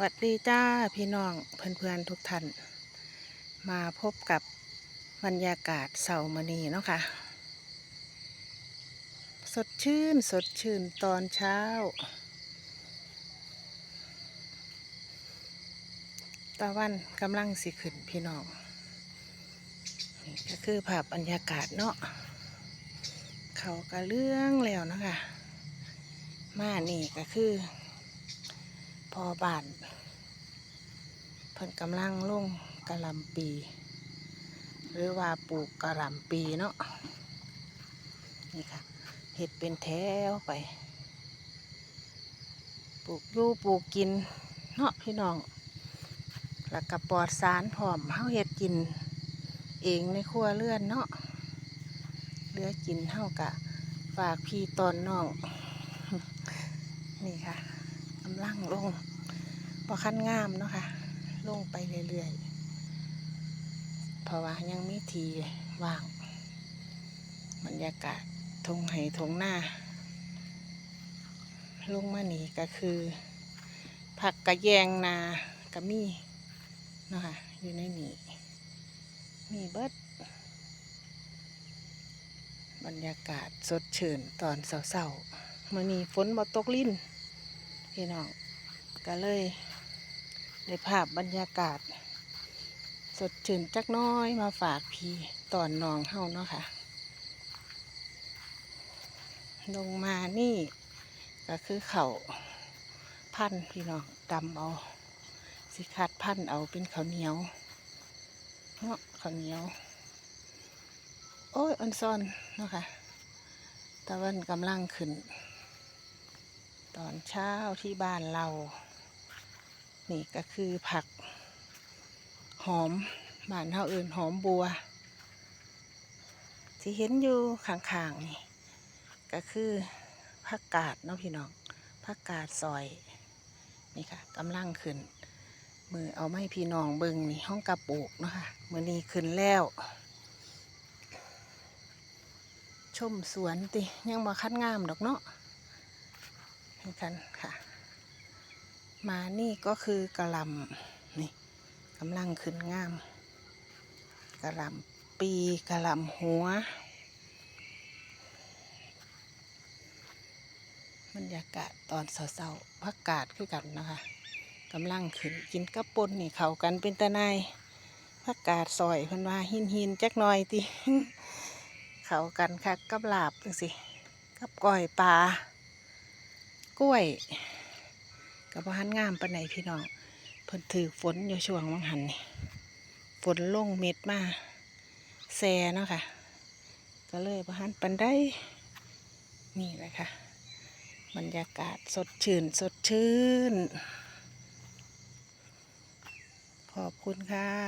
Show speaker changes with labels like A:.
A: สวัสดีจ้าพี่น้องเพื่อนๆทุกท่าน มาพบกับบรรยากาศเสาร์มณีเนาะค่ะ สดชื่นสดชื่นตอนเช้า ตะวันกำลังสิขึ้นพี่น้อง นี่ก็คือภาพบรรยากาศเนาะเขากระเรื่องแล้วเนาะคะ มานี่ก็คือ พอบ้านเพิ่นกำลังลงกะลำปี หรือว่าปลูกกะลำปีเนาะนี่ค่ะเห็ดเป็นแถวไป ปลูกยู่ปลูกกินเนาะพี่น้อง แล้วก็ปลอดสารพร้อมเฮาเฮ็ดกิน เองในครัวเรือนเนาะเหลือกินเฮากะฝากพี่ตอนน้อง นี่ค่ะ กำลังลงพอขั้นงามเนาะค่ะลงไปเรื่อยๆ เพราะว่ายังมีทีว่าง บรรยากาศทงไห่ทงหน้าลงมานี่ก็คือ ผักกระแยงนากระมี่เนาะค่ะอยู่ในนี่มีเบิดบรรยากาศสดชื่นตอนเศร้าๆมื่อนี้ฝนมาตกลิ้น พี่น้อง ก็เลยได้ภาพบรรยากาศ สดชื่นจักน้อยมาฝากพี่ตอนน้องเฮาเนาะค่ะ ลงมานี่ ก็คือเขาพันพี่น้องดำเอาสิคัดพันเอาเป็นข้าวเหนียวเนาะข้าวเหนียว โอ้ยอันซ่อนเนาะค่ะตะวันกำลังขึ้น ตอนเช้าที่บ้านเรา นี่ก็คือผัก หอมบ้านเฮาเอื่นหอมบัว ที่เห็นอยู่ข้างๆนี่ ก็คือผักกาดเนาะพี่น้องผักกาดซอยนี่ค่ะกำลังขึ้น มือเอาไม่พี่น้องเบิงนี่ห้องกระปุกเนาะค่ะมือนี้ขึ้นแล้วชมสวนติยังมาคัดงามดอกเนาะ นี่กันค่ะ มานี่ก็คือกระลำนี่กำลังขึ้นงามกระลำปีกระลำหัว บรรยากาศตอนเช้าๆพักกาดคือกันนะคะกำลังขึ้นกินกระปุนนี่เขากันเป็นตะนายพักกาดซอยเพิ่นว่าหินหินๆจักหน่อยติเขากันค่ะกับลาบจังสิกับก้อยปลา กล้วยกับพันงามปานไหนพี่น้องเพิ่นถือฝนอยู่ช่วงวังหันนี่ฝนลงเม็ดมาแซ่เนาะค่ะ ก็เลยพันปันได้นี่แหละค่ะ บรรยากาศสดชื่นสดชื่น ขอบคุณค่ะ